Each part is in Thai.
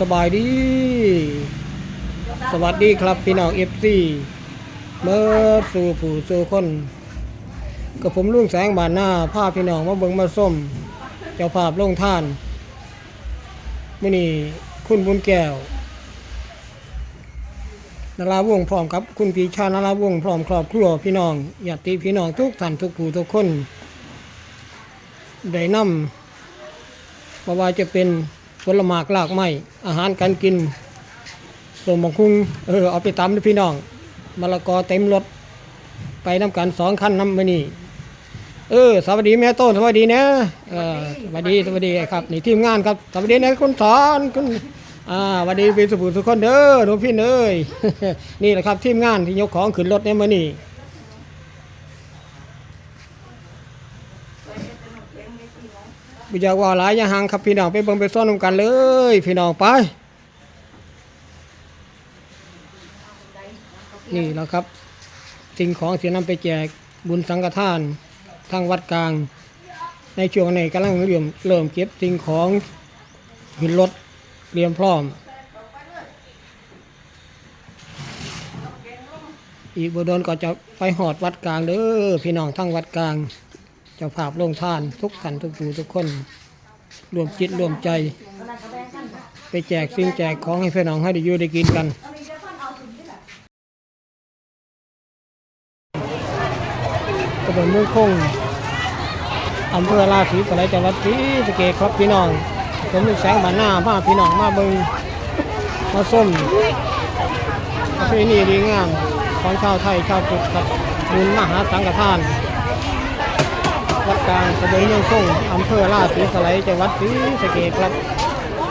สบายดี สวัสดีครับพี่น้องเอฟซีเมื่อสู่ผู้สู่คนกับผมลุงแสงบานหน้าภาพพี่น้องมาเบิงมาส้ม เจ้าภาพลงท่านมื่อนี้คุณบุญแก้วนาราวงพร้อมกับ คุณปีชานาราวงพร้อมครอบครัวพี่น้องญาติพี่น้องทุกท่านทุกผู้ทุกคนได้นำเพราะว่าจะเป็น ผลหมากลากไม้อาหารการกินสมบังคุงเออเอาไปตำด้วยพี่น้องมะละกอเต็มรถไปน้ำกันสองคันน้ำมานี่เออสวัสดีแม่โต้นสวัสดีนะเออสวัสดีสวัสดีครับนี่ทีมงานครับสวัสดีนะคุณสอนคุณอ่าสวัสดีเป็นสุภุทุกคนเด้อหนูพี่เอ้ยนี่แหละครับทีมงานที่ยกของขึ้นรถเนี่ยมานี่ บิจากว่าหลายอยาหังครับพี่น้องไปเบิ่งไปซ่อนนำกันเลย พี่น้องไป นี่แล้วครับ สิ่งของเสียนำไปแจกบุญสังฆทานทางวัดกลาง ในช่วงนี้กำลังเริ่มเริ่มเก็บสิ่งของขึ้นรถเตรียมพร้อม อีกบโดนก็จะไปหอดวัดกลางเด้อพี่น้องทั้งวัดกลาง เจ้าภาพลงทานทุกท่านทุกผู้ทุกคนรวมจิตรวมใจ ไปแจกสิ่งแจกของให้พี่น้องให้ได้อยู่ได้กินกันตำบลเมืองคงอำเภอราศีสไลจังหวัดศรีสะเกษครับพี่น้องผมมีแสงบานหน้ามาพี่น้องมาเบิงมาส้มประเพณีดีงามของชาวไทยชาวพุทธครับบุญมหาสังฆทาน วัดกลางตำบลเมืองคงอำเภอราศีสไลยจังหวัดศรีสะเกษครับ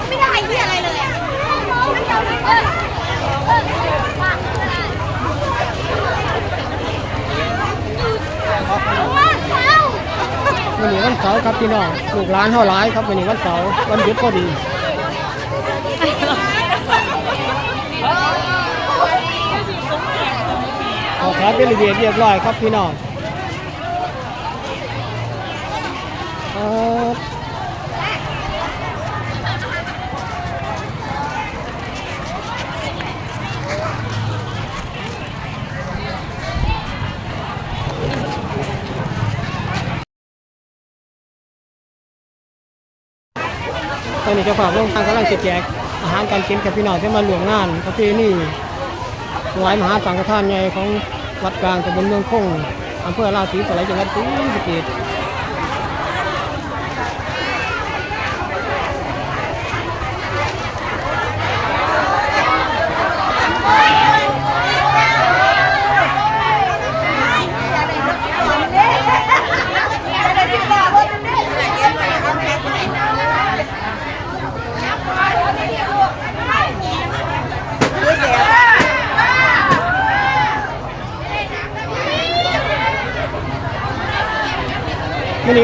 ไม่ได้ที่อะไรเลยอะเออเออว่างไม่ได้ว่างเขาวันนี้วันเสาร์ครับพี่น้องลูกหลานเท่าหลายครับวันนี้วันเสาร์วันหยุดพอดีขอแถมเป็นระเบียบเรียบร้อยครับพี่น้องครับ ตอนนี้เจ้าภาพโรงทานกำลังจะแจกอาหารการกินกับพี่น้องที่มาหลวงงานประเพณีถวายมหาสังฆทานใหญ่ของวัดกลางตำบลเมืองคงอำเภอราศีสไลยจังหวัดศรีสะเกษ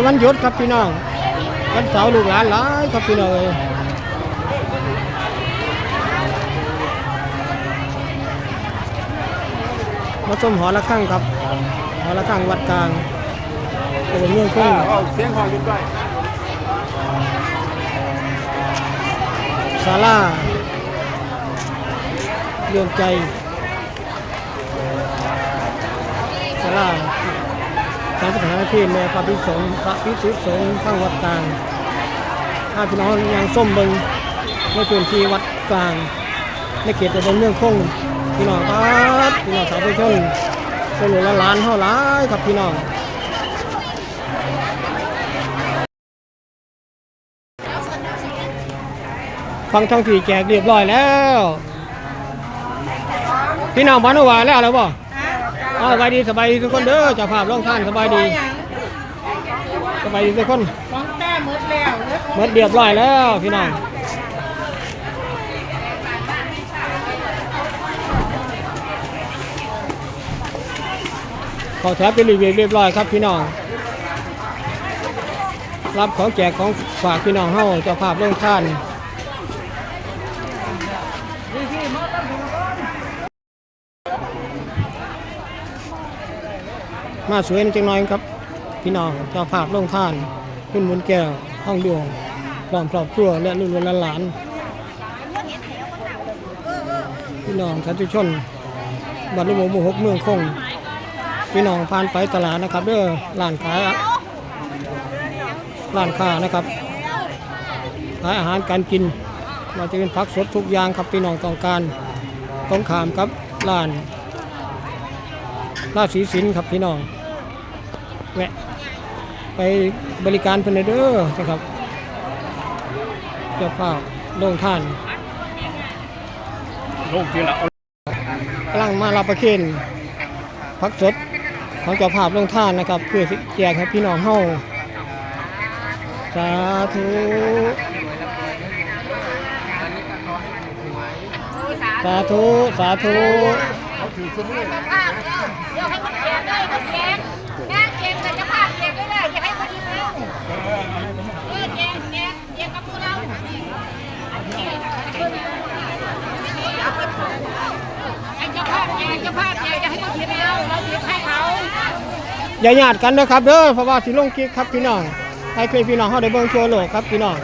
นนี้วันหยุดครับพี่น้องวันเสาร์ลูกหลานหลายครับพี่น้องเอ้ยมาชมหอระฆังครับหอระฆังวัดกลางตำบลเมืองคงเสียงของยุ่งด้วยศาลาเรื่องใจศาลา การสถานที่แม่พระพิสงฆ์พระพิสุสงฆ์ข้างวัดกลางถ้าพี่น้องยังส้มเบิงในพื้นที่วัดกลางในเขตตำบลเมืองคงพี่น้องครับพี่น้องสาวผู้ชนเป็นหลวงละล้านเท่าหลายครับพี่น้องฟังทั้งสี่แจกเรียบร้อยแล้ว พี่น้องบ้านวาแล้วแล้วบ่ อ๋อสบายดีสบายดีทุกคนเด้อเจ้าภาพร่องท่านสบายดีสบายดีทุกคนของแต้มดแล้วหมดเรียบร้อยแล้วพี่น้องขอแถวเป็นรีวิวเรียบร้อยครับพี่น้อง รับของแจกของฝากพี่น้องเฮาเจ้าภาพรื่องท่าน มาสวยจังน้อยครับ พี่น้องเจ้าภาพลงท่านคุณมุนแก้วห้องดวงพร้อมครอบครัวและลูกหลานหลานพี่น้องสาธุชนบัตรลูกหมูหมูหกเมืองคงพี่น้องผ่านไปตลาดนะครับเด้อร้านขายร้านค้านะครับขายอาหารการกินเราจะเป็นผักสดทุกอย่างครับพี่น้องต้องการต้องขามครับร้านราชสีสินครับพี่น้อง แวะไปบริการเพิ่นเด้อนะครับเจ้าภาพโรงท่านลูกที่ละกำลังมารับประเคนพักสดของเจ้าภาพลงท่านนะครับ เพื่อสิแจกให้พี่น้องเฮาสาธุสาธุสาธุ ภาพเดี๋ยวให้คนแก่ด้วยคนแก่งานเก่งแต่จะภาพเก่งด้วยเลยอย่าให้คนอื่นเอาเออเก่งเก่งเก่งกับพวกเราไอ้เจ้าภาพเก่งเจ้าภาพเก่งอย่าให้คนอื่นเอาเราเสียให้เขา อย่าหยาดกันนะครับเด้อเพราะว่าสิลงคลิปครับพี่น้องให้เคยพี่น้องเฮาได้เบิ่งทั่วโลกครับพี่น้อง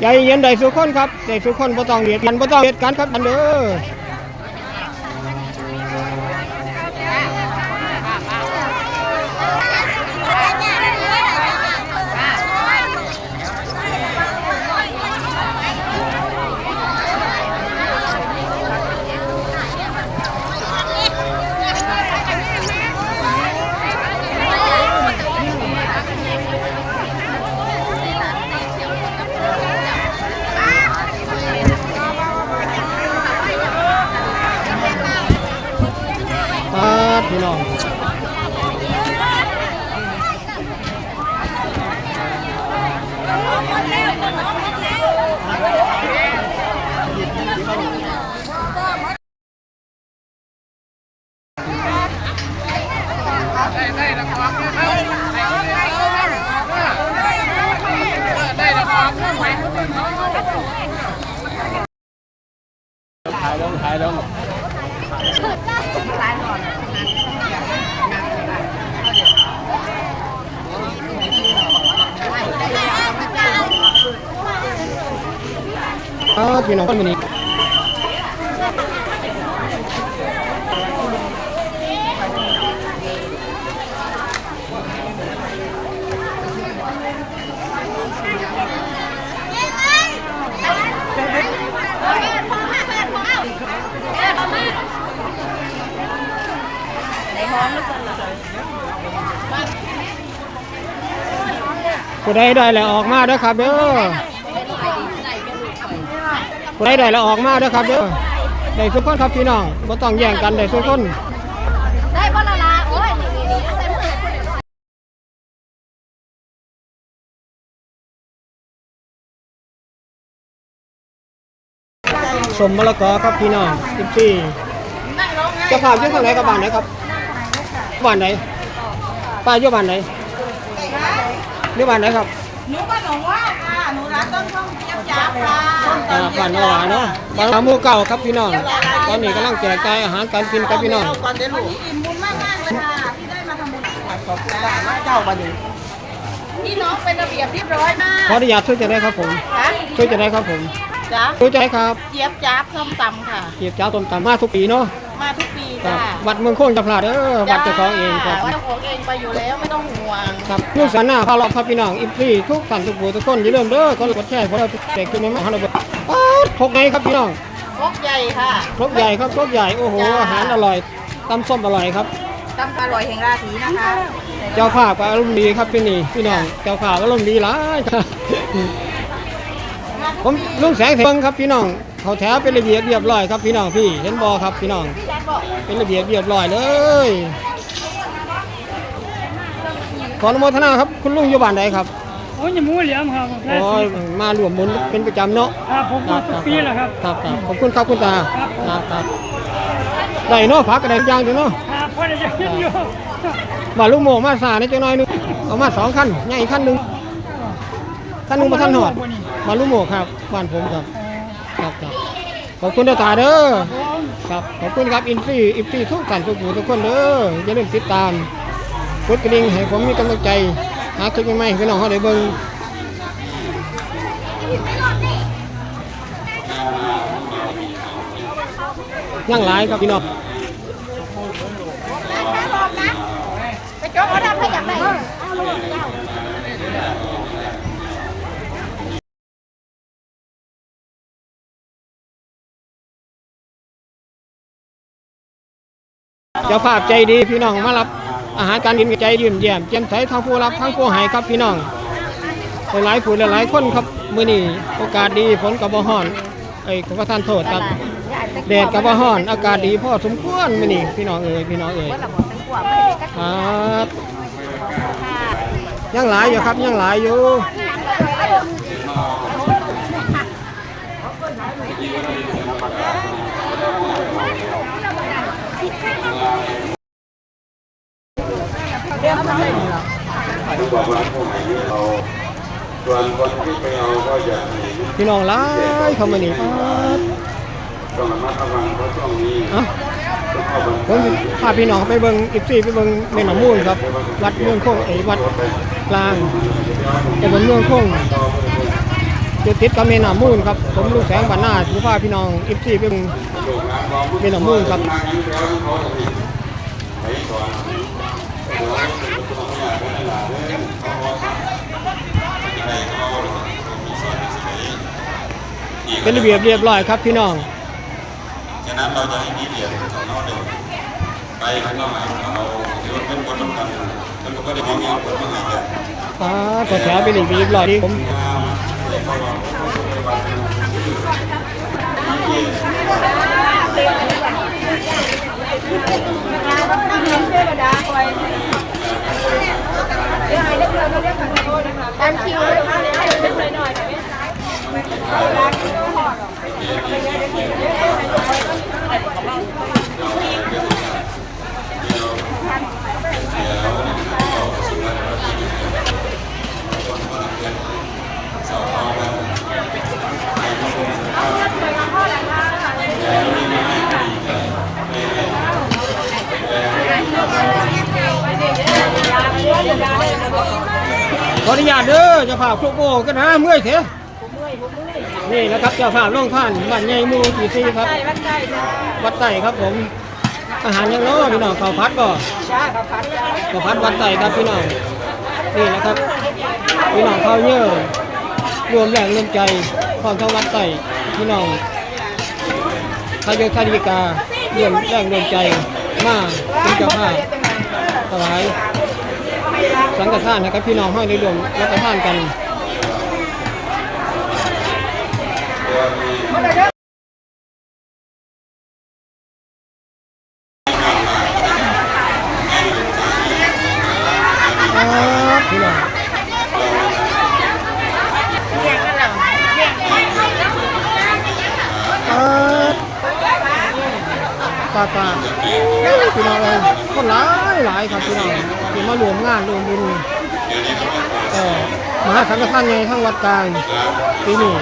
ใจเย็นได้สุขคนครับได้สุขคนบ่ต้องเดียดกันบ่ต้องเดียดกันครับอันเด้อ ครับพี่น้อง ครับพี่น้องคนวัน ผู้ใดได้แล้วออกมาด้อครับเด้อผู้ใดได้แล้วออกมาด้อครับเด้อได้ทุกคนครับพี่น้องบ่ต้องแย่งกันได้ทุกคนได้บ่ละละโอ้ยสมมะละกอครับพี่น้องสิบสี่จะพาพอยุ่งทางไหนกับบ้านไหนครับบ้านไหนป้าอยู่บ้านไหน หรือบ้านไหนครับหนูก็หนูว่าค่ะหนูรักต้นข้าวเจี๊ยบยับค่ะอ่าบ้านนาวาเนาะบ้านนาหมู่เก่าครับพี่น้อง ตอนนี้กำลังแจกจ่ายอาหารการกินครับพี่น้อง ก่อนเดี๋ยวหนูอิ่มบุญมากมากๆเลยค่ะที่ได้มาทำบุญขอบคุณค่ะเจ้าบันนี้พี่น้องเป็นระเบียบเรียบร้อยมาขอกอนุญาตช่วยจะได้ครับผม ค่ะช่วยจะได้ครับผม จ้าช่วยจะได้ครับ เจี๊ยบจับส้มตำค่ะ เกียบเจ้าต้มตำมาทุกปีเนาะ มาทุกปีครัจ้าบวัดเมืองโค้งจะพลาดเด้อวัดเจ้าของเองครับ วัดเจ้าของเองไปอยู่แล้วไม่ต้องห่วง ครับลูกสันหน้าพาเราพาพี่น้องอิมพีทุกท่านทุกผู้ทุกคนอย่าลืมเด้อก็กดแชร์เพราะเราเด็กขึ้นมาของเราป๊าดพกไงครับพี่น้องครกใหญ่ค่ะ ครกใหญ่ครับครกใหญ่โอ้โหจ้า อาหารอร่อยตำส้มอร่อยครับ ตำอร่อยแห่งราศีนะคะเจ้าภาพก็อารมณ์ดีครับพี่นี่พี่น้องเจ้าภาพก็อารมณ์ดีหลายครับผมลุงแสงเถิงครับพี่น้อง เขาแถวเป็นระเบียบเรียบร้อยครับพี่น้องพี่เห็นบอครับพี่น้องพี่ยันบอกเป็นระเบียบเรียบร้อยเลยขออนุโมทนาครับคุณลุงอยู่บ้านใดครับโอ้ยหมูเหลี่ยมครับโอ้ยมารวมหมุนเป็นประจำเนาะครับผมมาทุกปีแหละครับครับครับขอบคุณครับคุณตาครับครับครับได้เนาะพักกันได้ทุกอย่างเดี๋ยวเนาะครับพอได้ยังอยู่มาลูกโมงมาสาในจังน้อยหนึงเอามาสองคันใหญ่คันหนึ่งคันหนึ่งมาทันหอดมาลูกโมงครับบ้านผมครับ ครับครับขอบคุณเด้อตาเด้อครับขอบคุณครับอินฟี่อินฟี่ทุกท่านทุกผู้ทุกคนเด้ออย่าลืมติดตามกดกระดิ่งให้ผมมีกำลังใจหาคลิปใหม่ๆพี่น้องเขาได้เบิ่งยังหลายครับพี่น้องไปจกเอาดำให้อย่างไร เจ้าภาพใจดีพี่น้องมารับอาหารการกินกับใจยิ้มแย้มแจ่มใสทั้งผู้รับทั้งผู้ให้ครับพี่น้องหลายผู้หลายคนครับมื้อนี้โอกาสดีฝนกับบ่ฮ้อนไอ้ขอประทานโทษครับแดดกับบ่ฮ้อนอากาศดีพอสมควรมื้อนี้พี่น้องเอ้ยพี่น้องเอ้ยครับยังหลายอยู่ครับยังหลายอยู่ บอกว่าพวกไหนที่เอาส่วนคนที่ไปเอาก็อย่าหนีพี่น้องหลายเข้ามานี่ครับต้องระมัดระวังเพราะช่วงนี้อ้าต้องเข้าบรรผมพาพี่น้องไปเบิ่งอีซี่ไปเบิ่งแม่น้ำมูลครับ วัดเมืองโคงไอ้วัดกลางตำบลเมืองโคงอยู่ติดกับแม่น้ำมูลครับผมลูกแสงบ้านนาสิพาพี่น้องอีซี่ไปเบิ่งแม่น้ำมูลครับ งานนี้แล้วเขาจะมีไปก่อนเดี๋ยวต้องอยากได้หลานเลยเขาว่าอะไรเขามีส่วนที่ไหน เป็นระเบียบเรียบร้อยครับพี่น้องฉะนั้นเราจะให้มีเหรียญของเราหนึ่งไปข้างนอกเราที่รถเป็นคนสำคัญแล้วก็ได้มองเห็นคนมากเลยอ่าก็แถวเป็นระเบียบเรียบร้อยดีผมขออนุ ญาตเด้อเจ้าภาพครุกโบกันนะเมื่อยเถอะนี่นะครับเจ้าภาพร่องท่านบ้านใหญ่หมูกี่ซีครับ วัดไต่ครับผม อาหารยังน้อพี่น้องข้าวพัดบ่ข้าวพัดวัดไต่ครับพี่น้องนี่นะครับพี่น้องข้าวเยอะรวมแรงรวมใจพร้อมทั้งวัดไต่พี่น้องทายกทายิการวมแรงรวมใจมากเป็นเจ้าภาพถวาย สังฆทานนะครับพี่น้องให้ได้รวมรับประทานกันพี่น้องครับ ป้าป้าพี่น้องเลยคนหลายหลายครับพี่น้องที่มารวมงานรวมบุญเออมหาสังฆทานไงทั้งวัดกลางปีนี้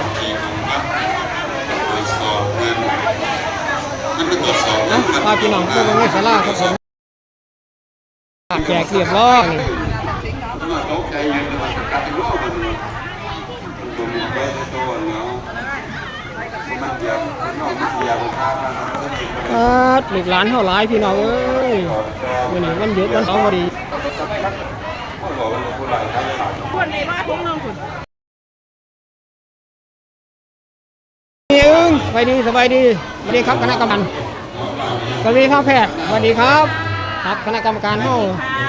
นะพาพี่น้องไปเบิ่งในศาลาครับผมแจกเรียบร้อย นี่มันตกใจอยู่มันกัดเป็นโรคมันมันมีไปในตัวเนาะมันเหยียบนอกมันเหยียบทางมันก็ติดครับลูกหลานเท่าหลายพี่น้องเอ้ยวันนี้วันหยุดวันเสาร์พอดีก็บอกว่าผู้หลายท่านหลายคนในบ้านทุกน้องคุณนี่เอิงสบายดีสบายดีสวัสดีครับคณะกรรมการสวัสดีครับแพทย์สวัสดีครับ ครับคณะกรรมการเฮา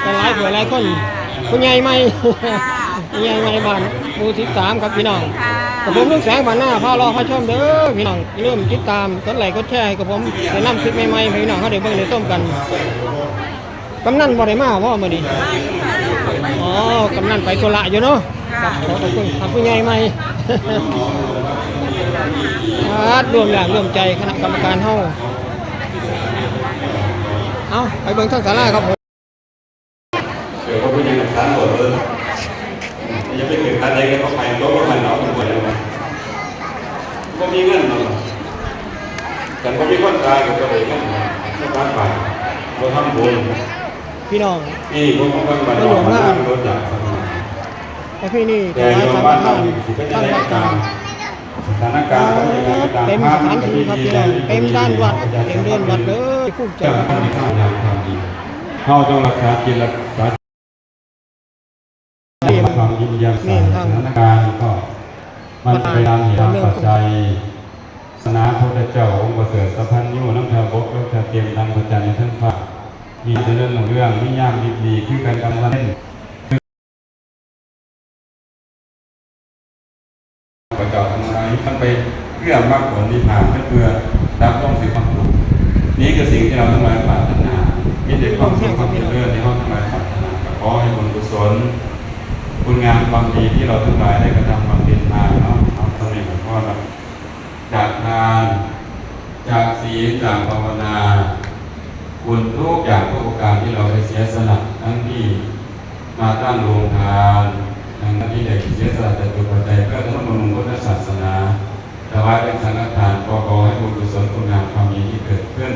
เป็นหลายเผื่อหลายคน คุณใหญ่ไหมคุณใหญ่ไหมบ้านหมู่สิบสามครับพี่น้องกับผมลูกแสงบ้านหน้าพารอพาชมเด้อพี่น้องอย่าลืมติดตามกดไลค์กดแชร์ให้กับผมจะนำคลิปใหม่ๆให้พี่น้องเขาได้เบิ่งได้ชมกันกำนันบ่ได้มาพ่อมื้อนี้อ๋อกำนันไปธุระอยู่เนาะครับขอขอบคุณครับคุณใหญ่ไหมครับรวมแรงรวมใจคณะกรรมการเฮาเอาไปเบิ่งทั้งศาลาครับผม เดี๋ยวเขาไปยื นชั้นหมดเลยจะไปถึงชั้นไหนก็ไปรถก็ไปเนาะคนป่วยเลยก็มีเงินเนาะแต่พอมีคนตายก็ได้เงินก็บ้านไปเราทำบุญพี่น้องนี่พวกมันก็มาทำรถจักรประเพณีถแต่วายโยสัมบ้านทาเราสิเป็นท่านอะไรวัดกกัลานสถานการณ์ก็ยังไงก็ตามเต็มสถานที่ครับพี่น้องเต็มด้านวัดเต็มเดือนวัดเลยภูมิใจเจ้าระเจ้าอย่างความดีเฮาต้องรักษากินรักษาความยิ้มแย้มใสสถาน การก็มันไปตามเหตุปัจจัยสนาพระเจ้าองค์ประเสริฐสัพพันยุน้ำเทาบกแล้วจะเตรียมดังพระจันทร์ในทั้งฟ้ามีแต่เรื่องของเรื่องไม่ยากดีดีคือการกำลังเล่นประกอบทำอะไรมันไปเพื่อมรรคผลนิพพานเพื่อรับต้องสิ่งความสุขนี่คือสิ่งที่เราทั้งหลายปรารถนามีแต่ความสุขความเจริญในห้องทั้งหลายปรารถนาขอให้บุญกุศล คุณงามความดีที่เราทั้งหลายได้กระทำความดีมาเนาะเอาตำแหน่งของพ่อเราจากทานจากศีลจากภาวนา คุณทุกอย่างทุกประการที่เราได้เสียสละทั้งที่มาตั้งโรงทานทางที่ได้เสียสละแต่ตัวปัจจัยเพื่อทั้งมนุษย์พุทธศาสนาถวายเป็นสังฆทานขอขอให้บุญกุศลคุณงามความดีที่เกิดขึ้น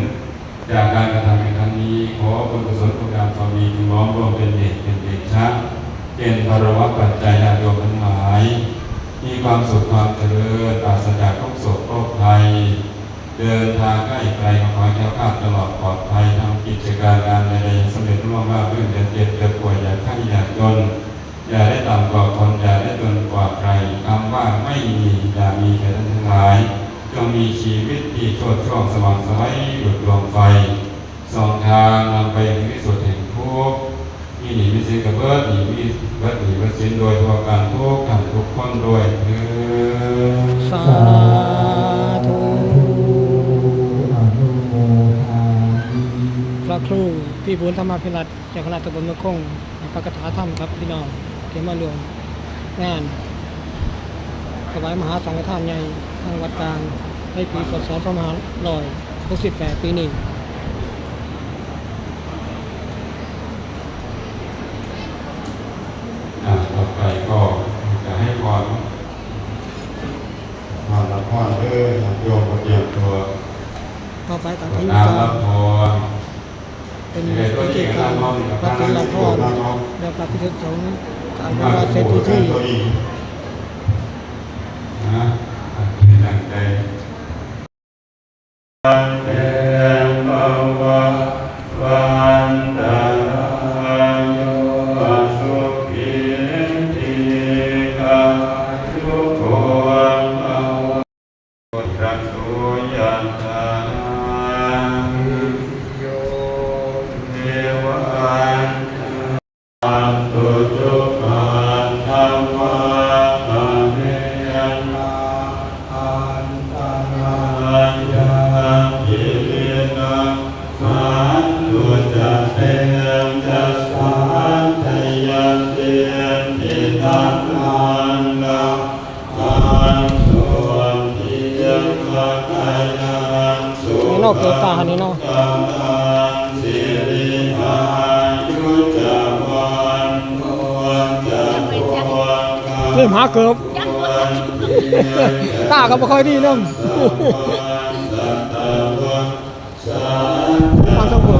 จากการกระทำในครั้งนี้ขอบุญกุศลคุณงามความดีจงล้อมรวมเป็นเด็กเป็นเด็กชะ เป็นภารวะปัจจัยญาติโยมทั้งหลาย มีความสุขความเจริญปราศจากทุกโศกโรคภัย เดินทางใกล้ไกลมาขอให้แคล้วคลาตลอดปลอดภัยทำกิจการงานใดๆสำเร็จรุ่งว่าบรื่นเดือนเจ็ดเดือนป่วยอย่าไข้อย่าจนอย่าได้ต่ำกว่าคนอย่าได้จนกว่าใครคำว่าไม่มีอย่ามีแก่ท่านทั้งหลายจงมีชีวิตที่โชดช่วงสว่างสวัยหลุดดวงไฟส่องทางนำไปถึงที่สุดแห่งทุกข์ มีหนีมีสินกับเบิดหนีมีเบิดหนีเบิดสินโดยทั่วการทุกข์ทำทุกคนด้วยเถิดสาธุพระครูพี่บุญธรรมพิรัตน์จากคณะตำบลมะคงในพระคาถาธรรมครับพี่น้องเกี่ยวมารวมงานถวายมหาสังฆทานใหญ่ทางวัดกลางในปีพศ2568 ปีนี้อะต่อไปก็จะให้พรพรละพรเอ้ยโยมก็เตรียมตัว ต่อไปกับ กด ที่ น้ำรับพร เป็นพิธีการพระติละพรและพระพิธีสงฆ์การพระเสด็จที่นะเป็นหลังใจ เอกเกิดตานี่เนาะเริ่มหาเกิบตาก็บ่ค่อยดีนำสัตตะวันาธุความสมบูร